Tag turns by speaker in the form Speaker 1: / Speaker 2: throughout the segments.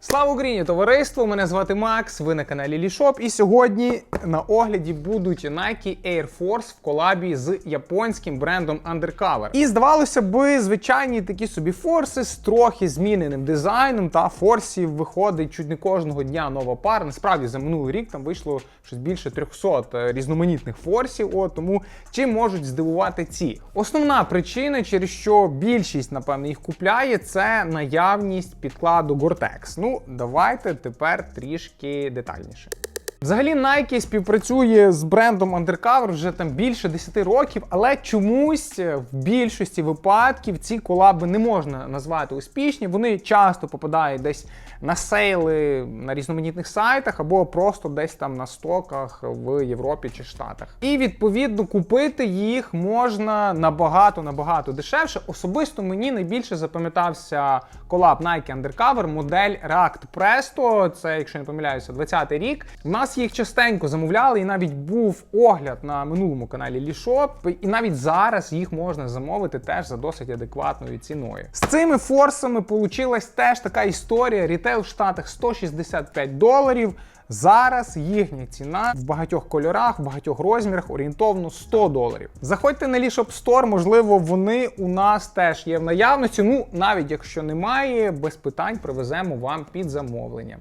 Speaker 1: Слава Україні, товариство! Мене звати Макс. Ви на каналі Лішоп. І сьогодні на огляді будуть Nike Air Force в колабі з японським брендом Undercover. І здавалося би, звичайні такі собі форси з трохи зміненим дизайном. Та форсів виходить чуть не кожного дня нова пара. Насправді за минулий рік там вийшло щось більше 300 різноманітних форсів. От тому чим можуть здивувати ці? Основна причина, через що більшість, напевно, їх купляє, це наявність підкладу Gore-Tex. Ну, давайте тепер трішки детальніше. Взагалі Nike співпрацює з брендом Undercover вже там більше 10 років, але чомусь в більшості випадків ці колаби не можна назвати успішні. Вони часто попадають десь на сейли на різноманітних сайтах або просто десь там на стоках в Європі чи Штатах. І відповідно купити їх можна набагато набагато дешевше. Особисто мені найбільше запам'ятався колаб Nike Undercover модель React Presto. Це, якщо не помиляюся, 20-й рік. У нас їх частенько замовляли, і навіть був огляд на минулому каналі Лішоп. І навіть зараз їх можна замовити теж за досить адекватною ціною. З цими форсами получилась теж така історія. Рітейл в Штатах 165 доларів. Зараз їхня ціна в багатьох кольорах, в багатьох розмірах орієнтовно 100 доларів. Заходьте на Lishop Store, можливо, вони у нас теж є в наявності. Ну, навіть якщо немає, без питань привеземо вам під замовлення.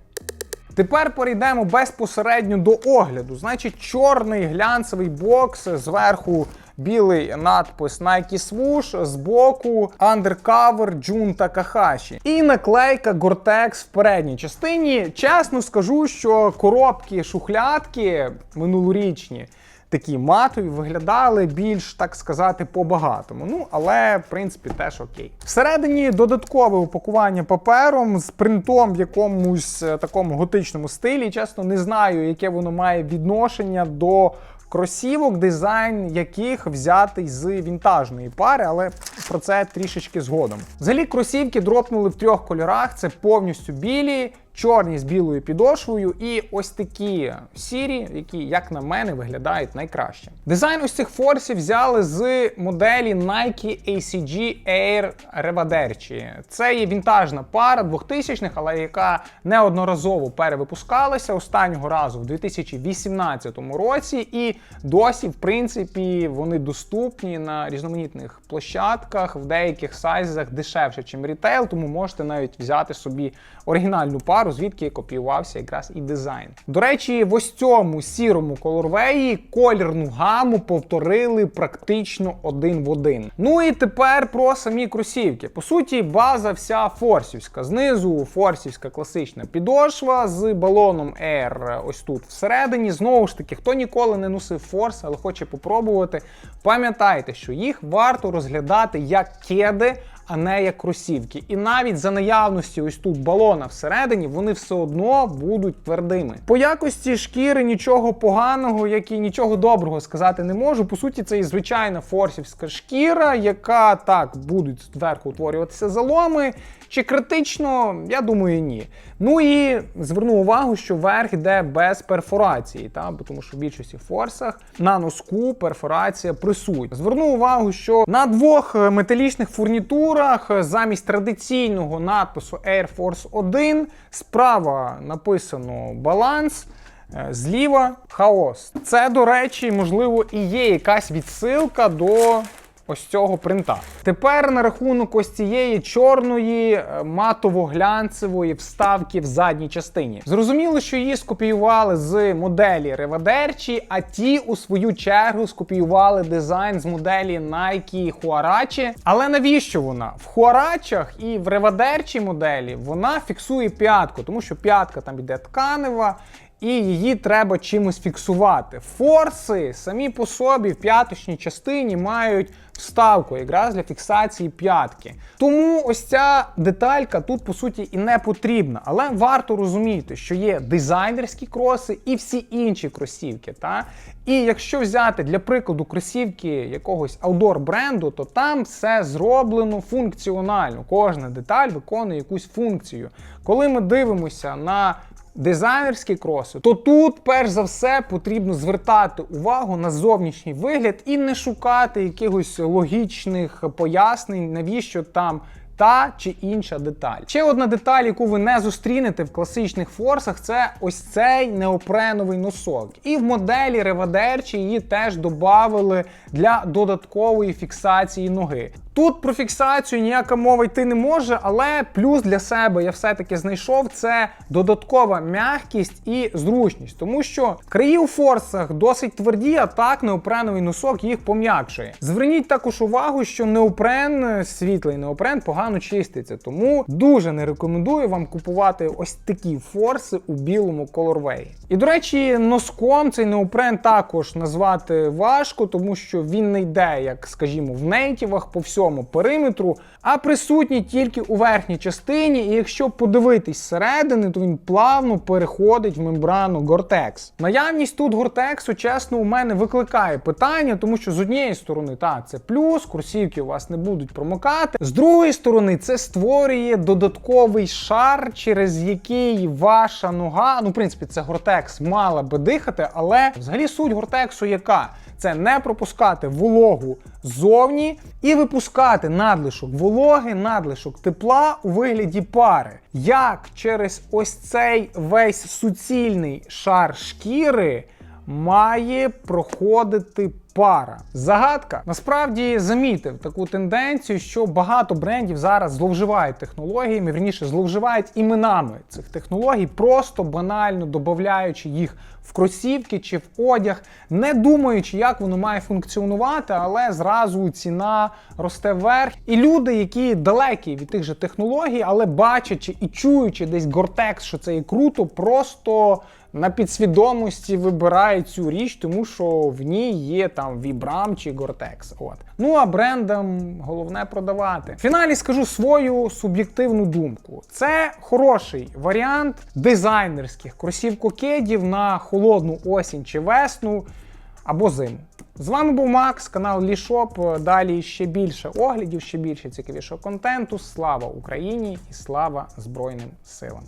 Speaker 1: Тепер перейдемо безпосередньо до огляду. Значить, чорний глянцевий бокс зверху. Білий надпис Nike Swoosh, збоку Undercover Junta кахаші І наклейка Gore-Tex в передній частині. Чесно скажу, що коробки шухлядки минулорічні. Такі матові виглядали більш, так сказати, по-багатому. Ну, але, в принципі, теж окей. Всередині додаткове упакування папером з принтом в якомусь е, такому готичному стилі. Чесно, не знаю, яке воно має відношення до кросівок, дизайн яких взятий з вінтажної пари, але про це трішечки згодом. Взагалі, кросівки дропнули в трьох кольорах: це повністю білі. Чорні з білою підошвою і ось такі сірі, які, як на мене, виглядають найкраще. Дизайн ось цих форсів взяли з моделі Nike ACG Air Revaderci. Це є вінтажна пара 2000-х, але яка неодноразово перевипускалася останнього разу в 2018 році, і досі, в принципі, вони доступні на різноманітних площадках, в деяких сайзах дешевше, ніж рітейл, тому можете навіть взяти собі оригінальну пару, звідки копіювався якраз і дизайн. До речі, в ось цьому сірому колорвеї колірну гаму повторили практично один в один. Ну і тепер про самі кросівки. По суті, база вся форсівська. Знизу форсівська класична підошва з балоном Air ось тут всередині. Знову ж таки, хто ніколи не носив форс, але хоче попробувати, пам'ятайте, що їх варто розглядати як кеди а не як кросівки. І навіть за наявності ось тут балона всередині, вони все одно будуть твердими. По якості шкіри нічого поганого, як і нічого доброго сказати не можу. По суті, це і звичайна форсівська шкіра, яка так будуть зверху утворюватися заломи. Чи критично, я думаю, ні. Ну і зверну увагу, що верх йде без перфорації, та? тому що в більшості форсах на носку перфорація присутня. Зверну увагу, що на двох металічних фурнітурах замість традиційного надпису Air Force 1 справа написано баланс. Зліва хаос. Це, до речі, можливо, і є якась відсилка до ось цього принта. Тепер на рахунок ось цієї чорної е, матово-глянцевої вставки в задній частині. Зрозуміло, що її скопіювали з моделі Revaderci, а ті, у свою чергу, скопіювали дизайн з моделі Nike Huarache. Але навіщо вона? В Huarache і в Revaderci моделі вона фіксує п'ятку, тому що п'ятка там іде тканева і її треба чимось фіксувати. Форси самі по собі в п'яточній частині мають вставку якраз для фіксації п'ятки. Тому ось ця деталька тут по суті і не потрібна. Але варто розуміти, що є дизайнерські кроси і всі інші кросівки. Та? І якщо взяти для прикладу кросівки якогось аудор бренду, то там все зроблено функціонально. Кожна деталь виконує якусь функцію. Коли ми дивимося на дизайнерські кроси, то тут, перш за все, потрібно звертати увагу на зовнішній вигляд і не шукати якихось логічних пояснень, навіщо там та чи інша деталь. Ще одна деталь, яку ви не зустрінете в класичних форсах, це ось цей неопреновий носок. І в моделі Ревадерчі її теж додали для додаткової фіксації ноги. Тут про фіксацію ніяка мова йти не може, але плюс для себе я все-таки знайшов це додаткова м'якість і зручність, тому що краї у форсах досить тверді, а так неопреновий носок їх пом'якшує. Зверніть також увагу, що неопрен, світлий неопрен погано чиститься, тому дуже не рекомендую вам купувати ось такі форси у білому колорвеї. І до речі, носком цей неопрен також назвати важко, тому що він не йде, як скажімо, в нейтівах по всьому периметру, а присутній тільки у верхній частині. І якщо подивитись зсередини, то він плавно переходить в мембрану Gore-Tex. Наявність тут Gore-Tex, чесно, у мене викликає питання, тому що з однієї сторони, так, це плюс, курсівки у вас не будуть промокати. З другої сторони, це створює додатковий шар, через який ваша нога, ну, в принципі, це Gore-Tex мала би дихати, але взагалі суть Gore-Tex яка? Це не пропускати вологу ззовні і випускати надлишок вологи, надлишок тепла у вигляді пари. Як через ось цей весь суцільний шар шкіри має проходити пара. Загадка насправді замітив таку тенденцію, що багато брендів зараз зловживають технологіями, вірніше зловживають іменами цих технологій, просто банально додаючи їх в кросівки чи в одяг, не думаючи, як воно має функціонувати, але зразу ціна росте вверх. І люди, які далекі від тих же технологій, але бачачи і чуючи десь Гортекс, що це є круто, просто на підсвідомості вибирають цю річ, тому що в ній є там Vibram чи Gore-Tex. От. Ну а брендам головне продавати. В фіналі скажу свою суб'єктивну думку. Це хороший варіант дизайнерських кросівкокедів на холодну осінь чи весну або зиму. З вами був Макс, канал Лішоп. Далі ще більше оглядів, ще більше цікавішого контенту. Слава Україні і слава Збройним силам!